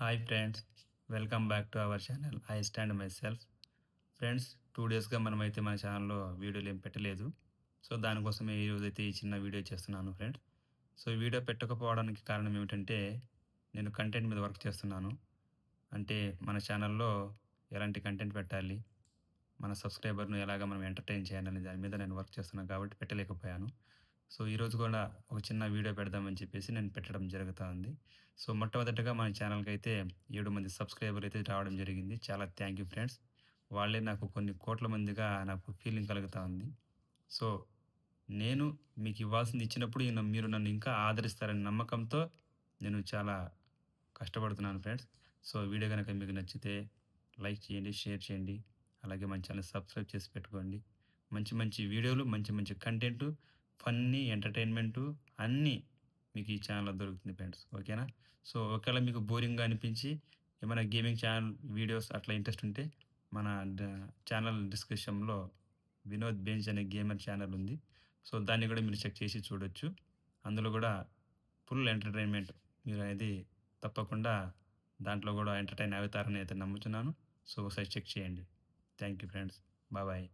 Hi friends welcome back to our channel. I stand myself friends two డేస్గా మనమైతే మన ఛానల్లో వీడియోలు ఏం పెట్టలేదు. సో దానికోసమే ఈరోజు అయితే ఈ చిన్న వీడియో చేస్తున్నాను ఫ్రెండ్స్. సో వీడియో పెట్టకపోవడానికి కారణం ఏమిటంటే నేను కంటెంట్ మీద వర్క్ చేస్తున్నాను. అంటే మన ఛానల్లో ఎలాంటి కంటెంట్ పెట్టాలి మన సబ్స్క్రైబర్ను ఎలాగ మనం ఎంటర్టైన్ చేయాలనే దాని మీద నేను వర్క్ చేస్తున్నాను కాబట్టి పెట్టలేకపోయాను. సో ఈరోజు కూడా ఒక చిన్న వీడియో పెడదామని చెప్పేసి నేను పెట్టడం జరుగుతూ ఉంది సో మొట్టమొదటిగా మన ఛానల్కి అయితే ఏడు మంది సబ్స్క్రైబర్ అయితే రావడం జరిగింది. చాలా థ్యాంక్ యూ ఫ్రెండ్స్. వాళ్ళే నాకు కొన్ని కోట్ల మందిగా నాకు ఫీలింగ్ కలుగుతూ ఉంది సో నేను మీకు ఇవ్వాల్సింది ఇచ్చినప్పుడు మీరు నన్ను ఇంకా ఆదరిస్తారనే నమ్మకంతో నేను చాలా కష్టపడుతున్నాను ఫ్రెండ్స్. సో వీడియో కనుక మీకు నచ్చితే లైక్ చేయండి షేర్ చేయండి. అలాగే మన ఛానల్ సబ్స్క్రైబ్ చేసి పెట్టుకోండి. మంచి మంచి వీడియోలు మంచి మంచి కంటెంట్ ఫన్నీ ఎంటర్టైన్మెంటు అన్నీ మీకు ఈ ఛానల్లో దొరుకుతుంది ఫ్రెండ్స్. ఓకేనా? సో ఒకవేళ మీకు బోరింగ్గా అనిపించి ఏమైనా గేమింగ్ ఛానల్ వీడియోస్ అట్లా ఇంట్రెస్ట్ ఉంటే మన ఛానల్ డిస్క్రిప్షన్లో వినోద్ బెంచ్ అనే గేమర్ ఛానల్ ఉంది. సో దాన్ని కూడా మీరు చెక్ చేసి చూడొచ్చు. అందులో కూడా ఫుల్ ఎంటర్టైన్మెంట్ మీరు అనేది తప్పకుండా దాంట్లో కూడా ఎంటర్టైన్ అవుతారని అయితే నమ్ముతున్నాను. సో ఒకసారి చెక్ చేయండి. Thank you friends bye.